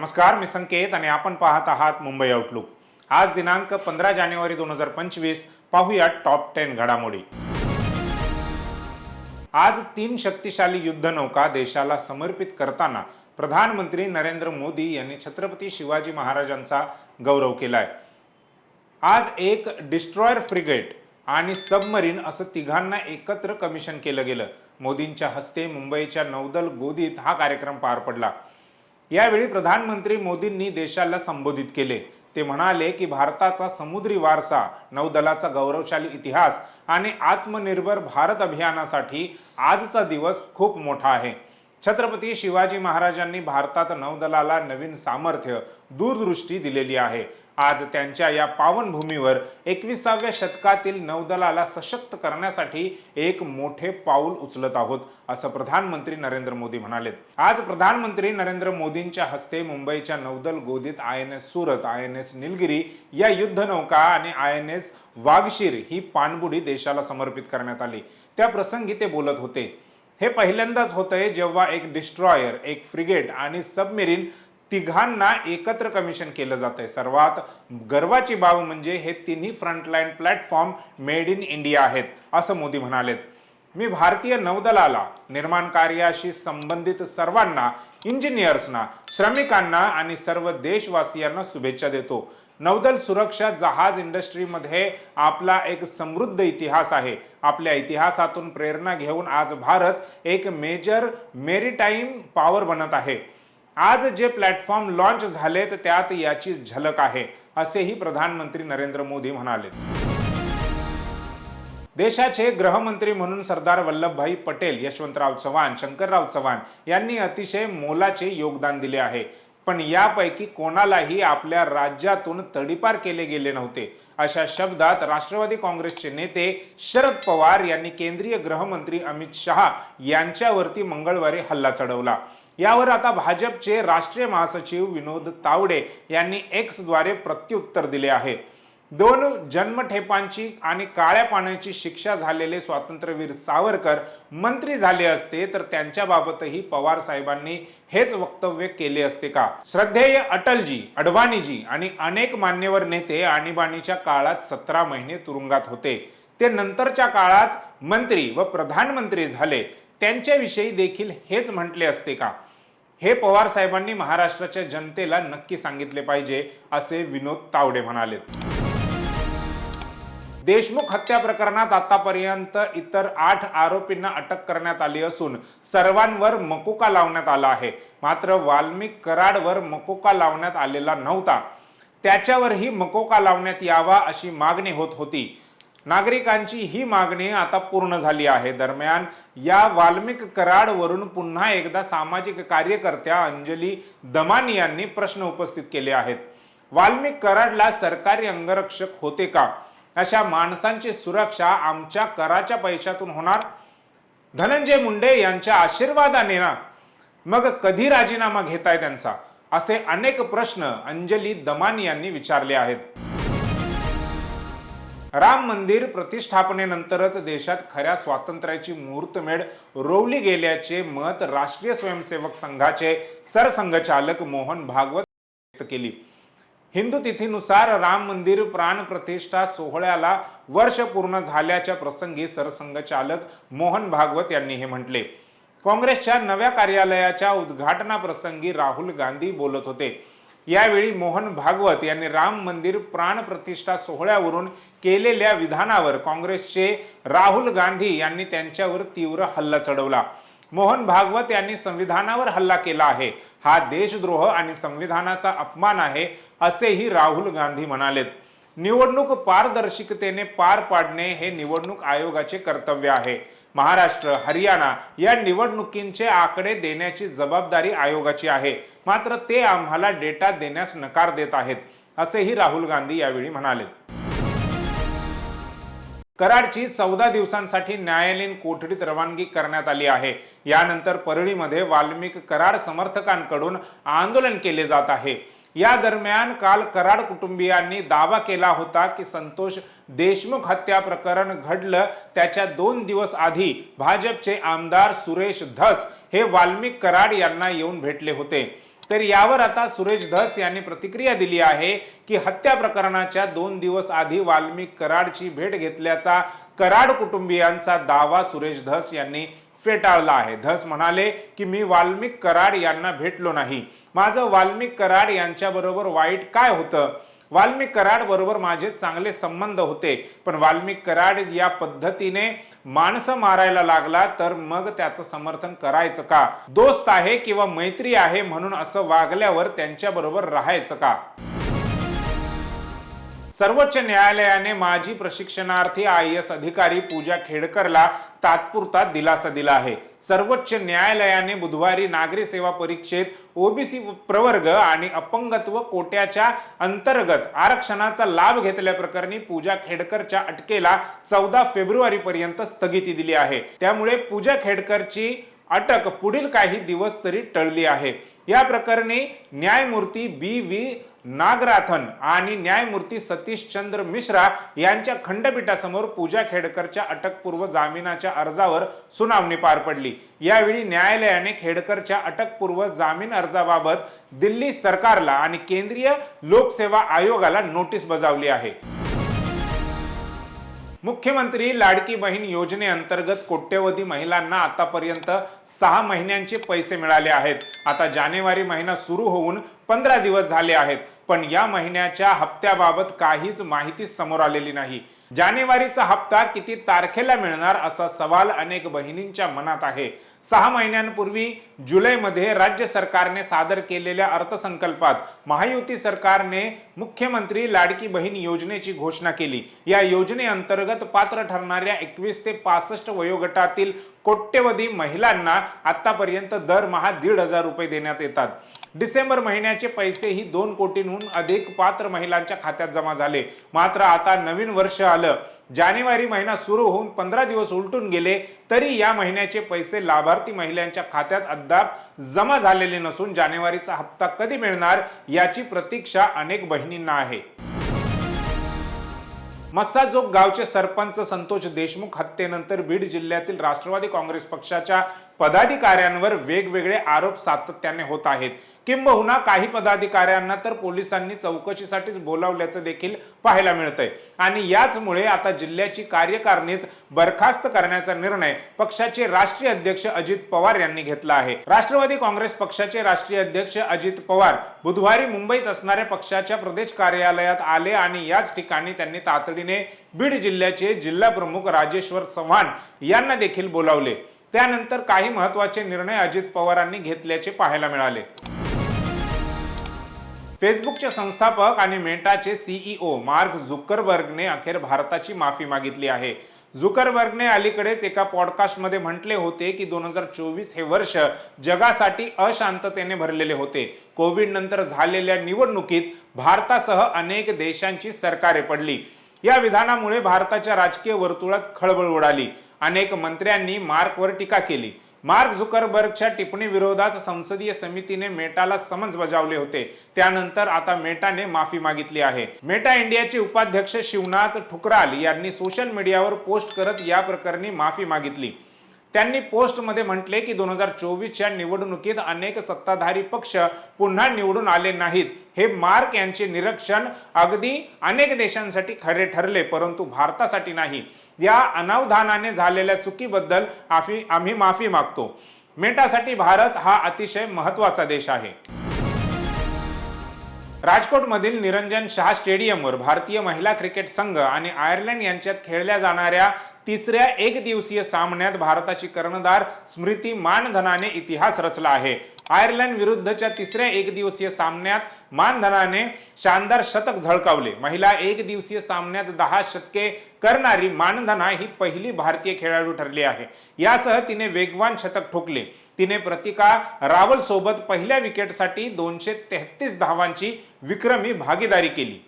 नमस्कार मी संकेत आणि आपण पाहत आहात मुंबई आउटलुक आज दिनांक पंधरा जानेवारी दोन हजार पंचवीस पाहूया टॉप टेन घडामोडी. आज तीन शक्तिशाली युद्धनौका देशाला समर्पित करताना प्रधानमंत्री नरेंद्र मोदी यांनी छत्रपती शिवाजी महाराजांचा गौरव केलाय. आज एक डिस्ट्रॉयर फ्रिगेट आणि सबमरीन असं तिघांना एकत्र कमिशन केलं गेलं. मोदींच्या हस्ते मुंबईच्या नौदल गोदीत हा कार्यक्रम पार पडला. यावेळी प्रधानमंत्री मोदींनी देशाला संबोधित केले. ते म्हणाले की भारताचा समुद्री वारसा नौदलाचा गौरवशाली इतिहास आणि आत्मनिर्भर भारत अभियानासाठी आजचा दिवस खूप मोठा आहे. छत्रपती शिवाजी महाराजांनी भारतात नौदलाला नवीन सामर्थ्य दूरदृष्टी दिलेली आहे. आज त्यांच्या या पावनभूमीवर एकविसाव्या शतकातील नौदलाला सशक्त करण्यासाठी एक मोठे पाऊल उचलत आहोत असं प्रधानमंत्री नरेंद्र मोदी म्हणाले आज प्रधानमंत्री नरेंद्र मोदींच्या हस्ते मुंबईच्या नौदल गोदीत I N S Surat I N S Nilgiri या युद्धनौका आणि आय एन एस वागशीर ही पाणबुडी देशाला समर्पित करण्यात आली. त्या प्रसंगी ते बोलत होते. हे पहिल्यांदाच होतंय जेव्हा एक डिस्ट्रॉयर एक फ्रिगेट आणि सबमेरीन तिघांना एकत्र कमिशन केलं जात आहे सर्वात गर्वाची बाब म्हणजे हे तिन्ही frontline platform made in India आहेत असं मोदी म्हणालेत. मी भारतीय नौदलाला निर्माण कार्याशी संबंधित सर्वांना इंजिनियर्सना श्रमिकांना आणि सर्व देशवासियांना शुभेच्छा देतो. नौदल सुरक्षा जहाज इंडस्ट्रीमध्ये आपला एक समृद्ध इतिहास आहे. आपल्या इतिहासातून प्रेरणा घेऊन आज भारत एक मेजर मेरीटाईम पॉवर बनत आहे. आज जे प्लॅटफॉर्म लॉन्च झालेत त्यात याची झलक आहे असेही प्रधानमंत्री नरेंद्र मोदी म्हणाले. देशाचे गृहमंत्री म्हणून सरदार वल्लभभाई पटेल यशवंतराव चव्हाण शंकरराव चव्हाण यांनी अतिशय मोलाचे योगदान दिले आहे. पण यापैकी कोणालाही आपल्या राज्यातून तडीपार केले गेले नव्हते. अशा शब्दात राष्ट्रवादी काँग्रेसचे नेते शरद पवार यांनी केंद्रीय गृहमंत्री अमित शहा यांच्यावरती मंगळवारी हल्ला चढवला. यावर आता भाजपचे राष्ट्रीय महासचिव विनोद तावडे यांनी एक्सद्वारे प्रत्युत्तर दिले आहे. दोन जन्मठेपांची आणि काळ्या पाण्याची शिक्षा झालेले स्वातंत्र्यवीर सावरकर मंत्री झाले असते तर त्यांच्याबाबतही पवार साहेबांनी हेच वक्तव्य केले असते का? श्रद्धेय अटलजी अडवाणीजी आणि अनेक मान्यवर नेते आणीबाणीच्या काळात सतरा महिने तुरुंगात होते. ते नंतरच्या काळात मंत्री व प्रधानमंत्री झाले. त्यांच्याविषयी देखील हेच म्हटले असते का? हे पवार साहेबांनी महाराष्ट्राच्या जनतेला नक्की सांगितले पाहिजे असे विनोद तावडे म्हणाले. देशमुख हत्या प्रकरणात आतापर्यंत इतर आठ आरोपींना अटक करण्यात आली असून सर्वांवर मकोका लावण्यात आला आहे. मात्र वाल्मिक कराडवर मकोका लावण्यात आलेला नव्हता. त्याच्यावरही मकोका लावण्यात यावा अशी मागणी होत होती. नागरिकांची ही मागणी आता पूर्ण झाली आहे. दरम्यान या वाल्मिक कराडवरून पुन्हा एकदा सामाजिक कार्यकर्त्या अंजली दमानी यांनी प्रश्न उपस्थित केले आहेत. वाल्मिक कराडला सरकारी अंगरक्षक होते का? अशा माणसांची सुरक्षा आमच्या कराच्या पैशातून होणार? धनंजय मुंडे यांच्या आशीर्वादाने ना? मग कधी राजीनामा घेताय त्यांचा? असे अनेक प्रश्न अंजली दमानी यांनी विचारले आहेत. राम मंदिर प्रतिष्ठापनेनंतरच देशात खऱ्या स्वातंत्र्याची मुहूर्तमेढ रोवली गेल्याचे मत राष्ट्रीय स्वयंसेवक संघाचे सरसंघचालक मोहन भागवत व्यक्त केली. हिंदू तिथीनुसार राम मंदिर प्राण प्रतिष्ठा सोहळ्याला वर्ष पूर्ण झाल्याच्या प्रसंगी सरसंघचालक मोहन भागवत यांनी हे म्हटले. काँग्रेसच्या नव्या कार्यालयाच्या उद्घाटनाप्रसंगी राहुल गांधी बोलत होते. यावेळी मोहन भागवत यांनी राम मंदिर प्राण प्रतिष्ठा सोहळ्यावरून केलेल्या विधानावर काँग्रेसचे राहुल गांधी यांनी त्यांच्यावर तीव्र हल्ला चढवला. मोहन भागवत यांनी संविधानावर हल्ला केला आहे. हा देशद्रोह आणि संविधानाचा अपमान आहे असेही राहुल गांधी म्हणालेत. निवडणूक पारदर्शकतेने पार पाडणे हे निवडणूक आयोगाचे कर्तव्य आहे. महाराष्ट्र हरियाणा या निवडणुकींचे आकडे देण्याची जबाबदारी आयोगाची आहे. मात्र ते आम्हाला डेटा देण्यास नकार देत आहेत असेही राहुल गांधी यावेळी म्हणाले. कराडची चौदा दिवसांसाठी न्यायालयीन कोठडीत रवानगी करण्यात आली आहे. यानंतर परळीमध्ये वाल्मिक कराड समर्थकांकडून आंदोलन केले जात आहे. या दरम्यान काल कराड कुटुंबियांनी दावा केला होता की संतोष देशमुख हत्या प्रकरण घडलं. त्याच्या दोन दिवस आधी भाजपचे आमदार सुरेश धस हे वाल्मिक कराड यांना येऊन भेटले होते. तर यावर आता सुरेश धस यांनी प्रतिक्रिया दिली आहे की हत्या प्रकरणाच्या दोन दिवस आधी वाल्मिक कराडची भेट घेतल्याचा कराड कुटुंबियांचा दावा सुरेश धस यांनी फेटाळला आहे. धस म्हणाले की मी वाल्मिक कराड यांना भेटलो नाही. माझं वाल्मिक कराड यांच्याबरोबर वाईट काय होतं? वाल्मिक कराड बरोबर माझे चांगले संबंध होते. पण वाल्मिक कराड या पद्धतीने माणसं मारायला लागला तर मग त्याचं समर्थन करायचं का? दोस्त आहे किंवा मैत्री आहे म्हणून असं वागल्यावर त्यांच्याबरोबर राहायचं का? सर्वोच्च न्यायालयाने माजी प्रशिक्षणार्थी आय एस अधिकारी पूजा खेडकरला तात्पुरता दिलासा दिला आहे. सर्वोच्च न्यायालयाने बुधवारी नागरी सेवा परीक्षेत ओबीसी प्रवर्ग आणि अपंगत्व कोट्याच्या अंतर्गत आरक्षणाचा लाभ घेतल्याप्रकरणी पूजा खेडकरच्या अटकेला चौदा फेब्रुवारी पर्यंत स्थगिती दिली आहे. त्यामुळे पूजा खेडकरची अटक पुढील काही दिवस तरी टळली आहे. या प्रकरणी न्यायमूर्ती बी व्ही नागराथन आणि न्यायमूर्ती सतीश चंद्र मिश्रा यांच्या खंडपीठासमोर पूजा खेडकरच्या अटकपूर्व जामिनाच्या अर्जावर सुनावणी पार पडली. यावेळी न्यायालयाने खेडकरच्या अटकपूर्व जामीन अर्जाबाबत दिल्ली सरकारला आणि केंद्रीय लोकसेवा आयोगाला नोटीस बजावली आहे. मुख्यमंत्री लाडकी बहीण योजनेअंतर्गत कोट्यवधी महिलांना आतापर्यंत सहा महिन्यांचे पैसे मिळाले आहेत. आता जानेवारी महिना सुरू होऊन पंधरा दिवस झाले आहेत पण या महिन्याच्या हप्त्याबाबत काहीच माहिती समोर आलेली नाही. जानेवारीचा हप्ता किती तारखेला मिळणार असा सवाल अनेक बहिणींच्या मनात आहे. सहा महिन्यांपूर्वी जुलैमध्ये राज्य सरकारने सादर केलेल्या अर्थसंकल्पात महायुती सरकारने मुख्यमंत्री लाडकी बहीण योजनेची घोषणा केली. या योजनेअंतर्गत पात्र ठरणाऱ्या एकवीस ते पासष्ट वयोगटातील कोट्यवधी महिलांना आतापर्यंत दरमहा दीड हजार रुपये देण्यात येतात. डिसेंबर महिन्याचे पैसेही दोन कोटींहून अधिक पात्र महिलांच्या खात्यात जमा झाले. मात्र आता नवीन वर्ष आलं. जानेवारी महिना सुरू होऊन पंधरा दिवस उलटून गेले तरी या महिन्याचे पैसे लाभार्थी महिलांच्या खात्यात अद्याप जमा झालेले नसून जानेवारीचा हप्ता कधी मिळणार याची प्रतीक्षा अनेक बहिणींना आहे. मस्साजोग गावचे सरपंच संतोष देशमुख हत्येनंतर बीड जिल्ह्यातील राष्ट्रवादी काँग्रेस पक्षाच्या पदाधिकाऱ्यांवर वेगवेगळे आरोप सातत्याने होत आहेत. किंबहुना काही पदाधिकाऱ्यांना तर पोलिसांनी चौकशीसाठीच बोलावल्याचं देखील पाहायला मिळतंय. आणि याचमुळे आता जिल्ह्याची कार्यकारणीच बरखास्त करण्याचा निर्णय पक्षाचे राष्ट्रीय अध्यक्ष अजित पवार यांनी घेतला आहे. राष्ट्रवादी काँग्रेस पक्षाचे राष्ट्रीय अध्यक्ष अजित पवार बुधवारी मुंबईत असणाऱ्या पक्षाच्या प्रदेश कार्यालयात आले आणि याच ठिकाणी त्यांनी तातडी तातडीने बीड जिल्ह्याचे जिल्हा प्रमुख राजेश्वर चव्हाण यांना देखील बोलावले. त्यानंतर काही महत्त्वाचे निर्णय अजित पवारांनी घेतल्याचे पाहायला मिळाले. फेसबुकचे संस्थापक आणि मेटाचे सीईओ मार्क झुकरबर्गने अखेर भारताची माफी मागितली आहे. झुकरबर्गने अलीकडेच एका पॉडकास्टमध्ये म्हटले होते की दोन हजार चोवीस हे वर्ष जगासाठी अशांततेने भरलेले होते. कोविड नंतर झालेल्या निवडणुकीत भारतासह अनेक देशांची सरकारे पडली. या विधानामुळे भारताच्या राजकीय वर्तुळात खळबळ उडाली. अनेक मंत्र्यांनी मार्कवर टीका केली. मार्क झुकरबर्गच्या टिप्पणी विरोधात संसदीय समितीने मेटाला समन्स बजावले होते. त्यानंतर आता मेटाने माफी मागितली आहे. मेटा इंडियाचे उपाध्यक्ष शिवनाथ ठुकराल यांनी सोशल मीडियावर पोस्ट करत या प्रकरणी माफी मागितली. त्यांनी पोस्टमध्ये म्हटले की दोन हजार चोवीसच्या निवडणुकीत अनेक सत्ताधारी पक्ष पुन्हा निवडून आले नाहीत. हे मार्क यांचे निरीक्षण अगदी अनेक देशांसाठी खरे ठरले परंतु भारतासाठी नाही. या अनावधानाने झालेल्या चुकीबद्दल आफी आम्ही माफी मागतो. मेटासाठी भारत हा अतिशय महत्त्वाचा देश आहे. राजकोटमधील निरंजन शहा स्टेडियमवर भारतीय महिला क्रिकेट संघ आणि आयर्लंड यांच्यात खेळल्या जाणाऱ्या तिसऱ्या एक दिवसीय सामन्यात भारताची कर्णधार स्मृती मानधनाने इतिहास रचला आहे. आयर्लंड विरुद्धच्या तिसऱ्या एक दिवसीय सामन्यात मानधनाने शानदार शतक झळकावले. महिला एक दिवसीय सामन्यात दहा शतके करणारी मानधना ही पहिली भारतीय खेळाडू ठरली आहे. यासह तिने वेगवान शतक ठोकले. तिने प्रतिका रावल सोबत पहिल्या विकेटसाठी दोनशे तेहतीस धावांची विक्रमी भागीदारी केली.